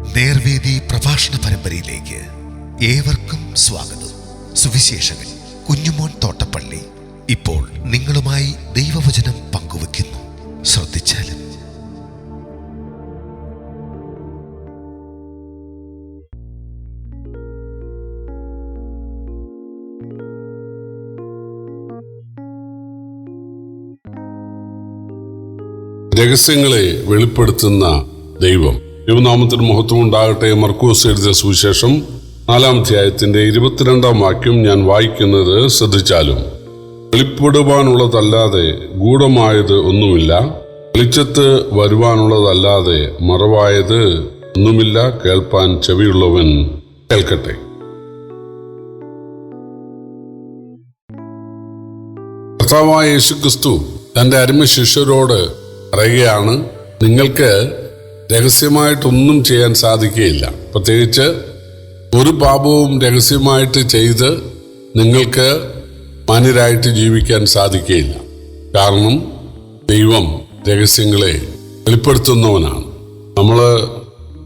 നേർവേദി പ്രഭാഷണ പരമ്പരയിലേക്ക് ഏവർക്കും സ്വാഗതം. സുവിശേഷകൻ കുഞ്ഞുമോൻ തോട്ടപ്പള്ളി ഇപ്പോൾ നിങ്ങളുമായി ദൈവവചനം പങ്കുവെക്കുന്നു ശ്രദ്ധിച്ചാലും. രഹസ്യങ്ങളെ വെളിപ്പെടുത്തുന്ന ദൈവം. ദൈവനാമത്തിന് മഹത്വം ഉണ്ടാകട്ടെ മർക്കൂസ് എഴുതിയ സുവിശേഷം നാലാം അധ്യായത്തിന്റെ ഇരുപത്തിരണ്ടാം വാക്യം ഞാൻ വായിക്കുന്നത് ശ്രദ്ധിച്ചാലും. വെളിപ്പെടുവാനുള്ളതല്ലാതെ ഗൂഢമായത് ഒന്നുമില്ല. വെളിച്ചത്ത് വരുവാനുള്ളതല്ലാതെ മറവായത് ഒന്നുമില്ല. കേൾപ്പാൻ ചെവിയുള്ളവൻ കേൾക്കട്ടെ. കർത്താവായ യേശുക്രിസ്തു തന്റെ അരുമ ശിഷ്യരോട് പറയുകയാണ് നിങ്ങൾക്ക് രഹസ്യമായിട്ടൊന്നും ചെയ്യാൻ സാധിക്കുകയില്ല. പ്രത്യേകിച്ച് ഒരു പാപവും രഹസ്യമായിട്ട് ചെയ്ത് നിങ്ങൾക്ക് മാന്യരായിട്ട് ജീവിക്കാൻ സാധിക്കുകയില്ല. കാരണം ദൈവം രഹസ്യങ്ങളെ വെളിപ്പെടുത്തുന്നവനാണ്. നമ്മൾ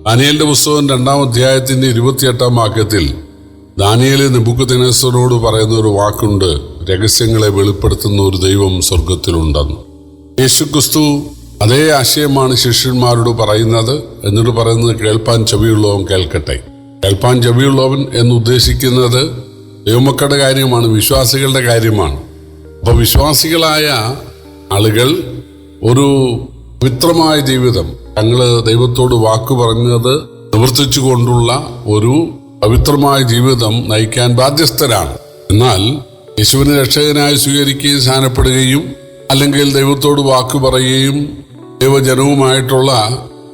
ദാനിയലിന്റെ പുസ്തകം രണ്ടാം അധ്യായത്തിന്റെ ഇരുപത്തിയെട്ടാം വാക്യത്തിൽ ദാനിയൽ നെബുക്കദിനേശ്വരോട് പറയുന്ന ഒരു വാക്കുണ്ട് രഹസ്യങ്ങളെ വെളിപ്പെടുത്തുന്ന ഒരു ദൈവം സ്വർഗത്തിലുണ്ടെന്ന് യേശുക്രിസ്തു അതേ ആശയമാണ് ശിഷ്യന്മാരോട് പറയുന്നത്. എന്നിട്ട് പറയുന്നത് കേൾപ്പാൻ ചെവിയുള്ളവൻ കേൾക്കട്ടെ. കേൾപ്പാൻ ചെവിയുള്ളവൻ എന്നുദ്ദേശിക്കുന്നത് ദൈവമക്കളുടെ കാര്യമാണ് വിശ്വാസികളുടെ കാര്യമാണ്. അപ്പോൾ വിശ്വാസികളായ ആളുകൾ ഒരു പവിത്രമായ ജീവിതം തങ്ങൾ ദൈവത്തോട് വാക്ക് പറഞ്ഞത് നിവർത്തിച്ചുകൊണ്ടുള്ള ഒരു പവിത്രമായ ജീവിതം നയിക്കാൻ ബാധ്യസ്ഥരാണ്. എന്നാൽ യേശുവിനെ രക്ഷകനായി സ്വീകരിക്കുകയും സ്ഥാനപ്പെടുകയും അല്ലെങ്കിൽ ദൈവത്തോട് വാക്കു പറയുകയും ദൈവജനവുമായിട്ടുള്ള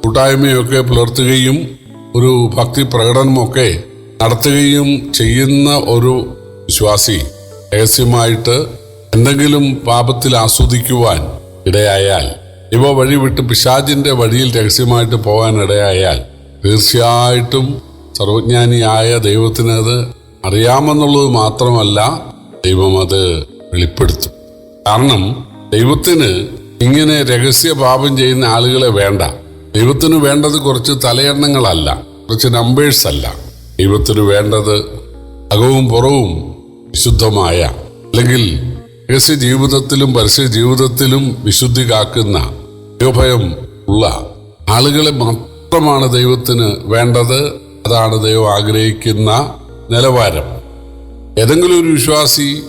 കൂട്ടായ്മയൊക്കെ പുലർത്തുകയും ഒരു ഭക്തി പ്രകടനമൊക്കെ നടത്തുകയും ചെയ്യുന്ന ഒരു വിശ്വാസി രഹസ്യമായിട്ട് എന്തെങ്കിലും പാപത്തിൽ ആസ്വദിക്കുവാൻ ഇടയായാൽ ഇവ വഴി വിട്ട് പിശാചിന്റെ വഴിയിൽ രഹസ്യമായിട്ട് പോകാൻ ഇടയായാൽ തീർച്ചയായിട്ടും സർവജ്ഞാനിയായ ദൈവത്തിനത് അറിയാമെന്നുള്ളത് മാത്രമല്ല ദൈവം അത് വെളിപ്പെടുത്തും. കാരണം ദൈവത്തിന് ഇങ്ങനെ രഹസ്യ പാപം ചെയ്യുന്ന ആളുകളെ വേണ്ട. ദൈവത്തിന് വേണ്ടത് കുറച്ച് തലയെണ്ണങ്ങളല്ല കുറച്ച് നമ്പേഴ്സ് അല്ല. ദൈവത്തിന് വേണ്ടത് അകവും പുറവും വിശുദ്ധമായ അല്ലെങ്കിൽ രഹസ്യ ജീവിതത്തിലും പരസ്യ ജീവിതത്തിലും വിശുദ്ധി കാക്കുന്ന ദൈവഭയം ഉള്ള ആളുകളെ മാത്രമാണ് ദൈവത്തിന് വേണ്ടത്. അതാണ് ദൈവം ആഗ്രഹിക്കുന്ന നിലവാരം. ഏതെങ്കിലും ഒരു വിശ്വാസി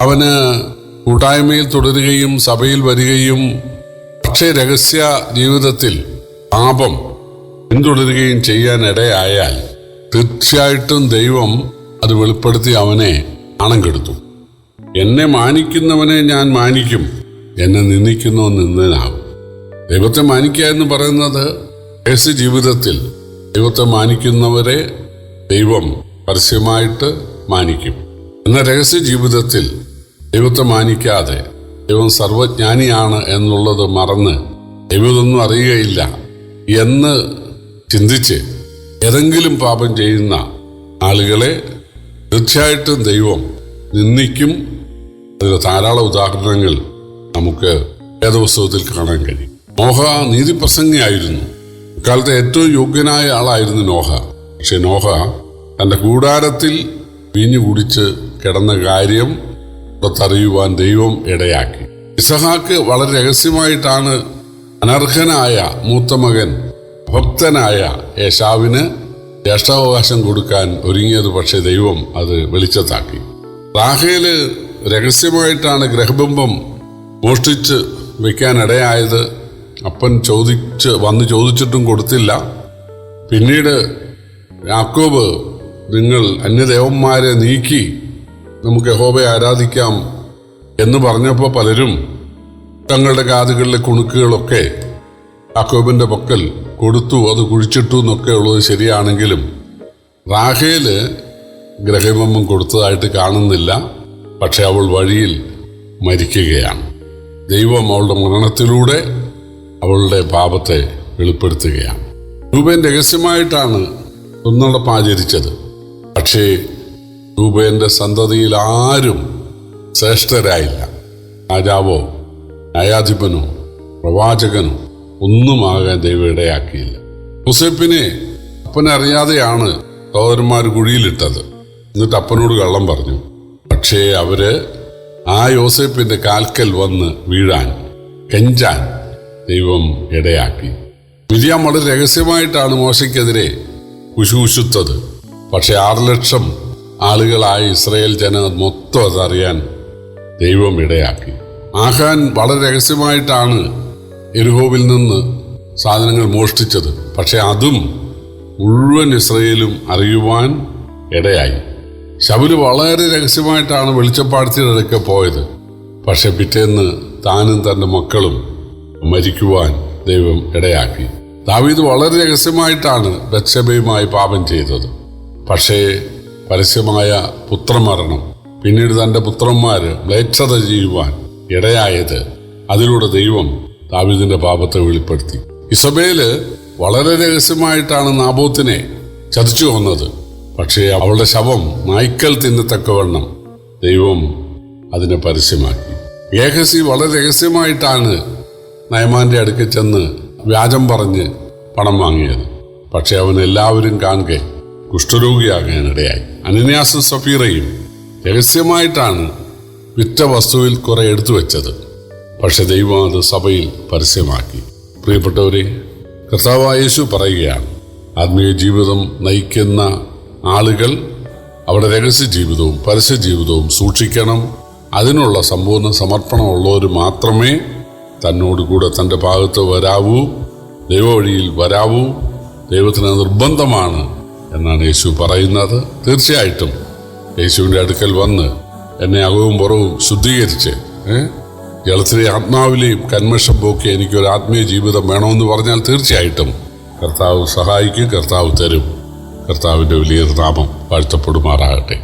അവന് കൂട്ടായ്മയിൽ തുടരുകയും സഭയിൽ വരികയും പക്ഷേ രഹസ്യ ജീവിതത്തിൽ പാപം പിന്തുടരുകയും ചെയ്യാൻ ഇടയായാൽ തീർച്ചയായിട്ടും ദൈവം അത് വെളിപ്പെടുത്തി അവനെ ആണം കെടുത്തു. എന്നെ മാനിക്കുന്നവനെ ഞാൻ മാനിക്കും. എന്നെ നിന്ദിക്കുന്നു നിന്ദനാകും. ദൈവത്തെ മാനിക്കുക എന്ന് പറയുന്നത് രഹസ്യ ജീവിതത്തിൽ ദൈവത്തെ മാനിക്കുന്നവരെ ദൈവം പരസ്യമായിട്ട് മാനിക്കും. എന്ന രഹസ്യ ജീവിതത്തിൽ ദൈവത്തെ മാനിക്കാതെ ദൈവം സർവജ്ഞാനിയാണ് എന്നുള്ളത് മറന്ന് ദൈവതൊന്നും അറിയുകയില്ല എന്ന് ചിന്തിച്ച് ഏതെങ്കിലും പാപം ചെയ്യുന്ന ആളുകളെ തീർച്ചയായിട്ടും ദൈവം നിന്ദിക്കും. അതിന് ധാരാളം ഉദാഹരണങ്ങൾ നമുക്ക് വേദപുസ്തകത്തിൽ കാണാൻ കഴിയും. നോഹ നീതിപ്രസംഗിയായിരുന്നു. ഇക്കാലത്തെ ഏറ്റവും യോഗ്യനായ ആളായിരുന്നു നോഹ. പക്ഷെ നോഹ തന്റെ കൂടാരത്തിൽ വീഞ്ഞു കുടിച്ച് കിടന്ന കാര്യം പുറത്തറിയുവാൻ ദൈവം ഇടയാക്കി. ഇസഹാക്ക് വളരെ രഹസ്യമായിട്ടാണ് അനർഹനായ മൂത്ത മകൻ ഭക്തനായ യേശാവിന് ജ്യേഷ്ഠാവകാശം കൊടുക്കാൻ ഒരുങ്ങിയത് പക്ഷേ ദൈവം അത് വെളിച്ചത്താക്കി. റാഹേൽ രഹസ്യമായിട്ടാണ് ഗ്രഹബിംബം മോഷ്ടിച്ച് വെക്കാനിടയായത്. അപ്പൻ ചോദിച്ച് വന്ന് ചോദിച്ചിട്ടും കൊടുത്തില്ല. പിന്നീട് യാക്കോബ് നിങ്ങൾ അന്യദേവന്മാരെ നീക്കി നമുക്ക് യഹോബയെ ആരാധിക്കാം എന്ന് പറഞ്ഞപ്പോൾ പലരും തങ്ങളുടെ കാതുകളിലെ കുണുക്കുകളൊക്കെ അക്കോബിന്റെ പക്കൽ കൊടുത്തു അത് കുഴിച്ചിട്ടു എന്നൊക്കെ ഉള്ളത് ശരിയാണെങ്കിലും റാഹേൽ ഗ്രഹബിംബം കൊടുത്തതായിട്ട് കാണുന്നില്ല. പക്ഷെ അവൾ വഴിയിൽ മരിക്കുകയാണ്. ദൈവം അവളുടെ മരണത്തിലൂടെ അവളുടെ പാപത്തെ വെളിപ്പെടുത്തുകയാണ്. രൂപൻ രഹസ്യമായിട്ടാണ് ഒന്നടപ്പ് ആചരിച്ചത്. പക്ഷേ രൂപേന്റെ സന്തതിയിൽ ആരും ശ്രേഷ്ഠരായില്ല. രാജാവോ ന്യായാധിപനോ പ്രവാചകനോ ഒന്നുമാകാൻ ദൈവം ഇടയാക്കിയില്ല. ഹുസൈപ്പിനെ അപ്പനറിയാതെയാണ് സഹോദരന്മാർ കുഴിയിലിട്ടത്. എന്നിട്ട് അപ്പനോട് കള്ളം പറഞ്ഞു പക്ഷേ അവർ ആ യോസേപ്പിന്റെ കാൽക്കൽ വന്ന് വീഴാൻ കെഞ്ചാൻ ദൈവം ഇടയാക്കി. മിരിയാം വളരെ രഹസ്യമായിട്ടാണ് മോശയ്ക്കെതിരെ കുശുകുശുത്തത് പക്ഷെ ആറ് ലക്ഷം ആളുകളായ ഇസ്രയേൽ ജന മൊത്തം അതറിയാൻ ദൈവം ഇടയാക്കി. ആഹാൻ വളരെ രഹസ്യമായിട്ടാണ് എരുഹോവിൽ നിന്ന് സാധനങ്ങൾ മോഷ്ടിച്ചത്. പക്ഷെ അതും മുഴുവൻ ഇസ്രയേലും അറിയുവാൻ ഇടയായി. ശബുൽ വളരെ രഹസ്യമായിട്ടാണ് വെളിച്ചപ്പാടത്തിന്റെ അടുക്കെ പോയത്. പക്ഷെ പിറ്റേന്ന് താനും തന്റെ മക്കളും മരിക്കുവാൻ ദൈവം ഇടയാക്കി. ദാവീദ് വളരെ രഹസ്യമായിട്ടാണ് ബത്സബയുമായി പാപം ചെയ്തത്. പക്ഷേ പരസ്യമായ പുത്രമരണം. പിന്നീട് തന്റെ പുത്രന്മാര് മ്ലേച്ഛത ചെയ്യുവാൻ ഇടയായത് അതിലൂടെ ദൈവം ദാവീദിന്റെ പാപത്തെ വെളിപ്പെടുത്തി. ഇസബേൽ വളരെ രഹസ്യമായിട്ടാണ് നാബോത്തിനെ ചതിച്ചു കൊന്നത്. പക്ഷേ അവളുടെ ശവം നായ്ക്കൽ തിന്നത്തക്കവണ്ണം ദൈവം അതിനെ പരസ്യമാക്കി. ഏഹസി വളരെ രഹസ്യമായിട്ടാണ് നയമാന്റെ അടുക്കൽ ചെന്ന് വ്യാജം പറഞ്ഞ് പണം വാങ്ങിയത്. പക്ഷെ അവൻ എല്ലാവരും കാണുക കുഷ്ഠരോഗിയാകാനിടയായി. അനന്യാസും സഫീറയും രഹസ്യമായിട്ടാണ് വിറ്റ വസ്തുവിൽ കുറെ എടുത്തു വെച്ചത്. പക്ഷെ ദൈവം അത് സഭയിൽ പരസ്യമാക്കി. പ്രിയപ്പെട്ടവരെ കർത്താവായ യേശു പറയുകയാണ് ആത്മീയ ജീവിതം നയിക്കുന്ന ആളുകൾ അവരുടെ രഹസ്യ ജീവിതവും പരസ്യ ജീവിതവും സൂക്ഷിക്കണം. അതിനുള്ള സമ്പൂർണ സമർപ്പണമുള്ളവർ മാത്രമേ തന്നോട് തന്നോടുകൂടെ തന്റെ ഭാഗത്ത് വരാവൂ ദൈവവഴിയിൽ വരാവൂ. ദൈവത്തിന് നിർബന്ധമാണ് എന്നാണ് യേശു പറയുന്നത്. തീർച്ചയായിട്ടും യേശുവിന്റെ അടുക്കൽ വന്ന് എന്നെ അകവും പുറവും ശുദ്ധീകരിച്ച്? ജലത്തിലെ ആത്മാവിലെയും കന്മഷം പോക്കി എനിക്കൊരു ആത്മീയ ജീവിതം വേണമെന്ന് പറഞ്ഞാൽ തീർച്ചയായിട്ടും കർത്താവ് സഹായിക്കും കർത്താവ് തരും. കർത്താവിന്റെ വലിയ നാമം വാഴ്ത്തപ്പെടുമാറാകട്ടെ.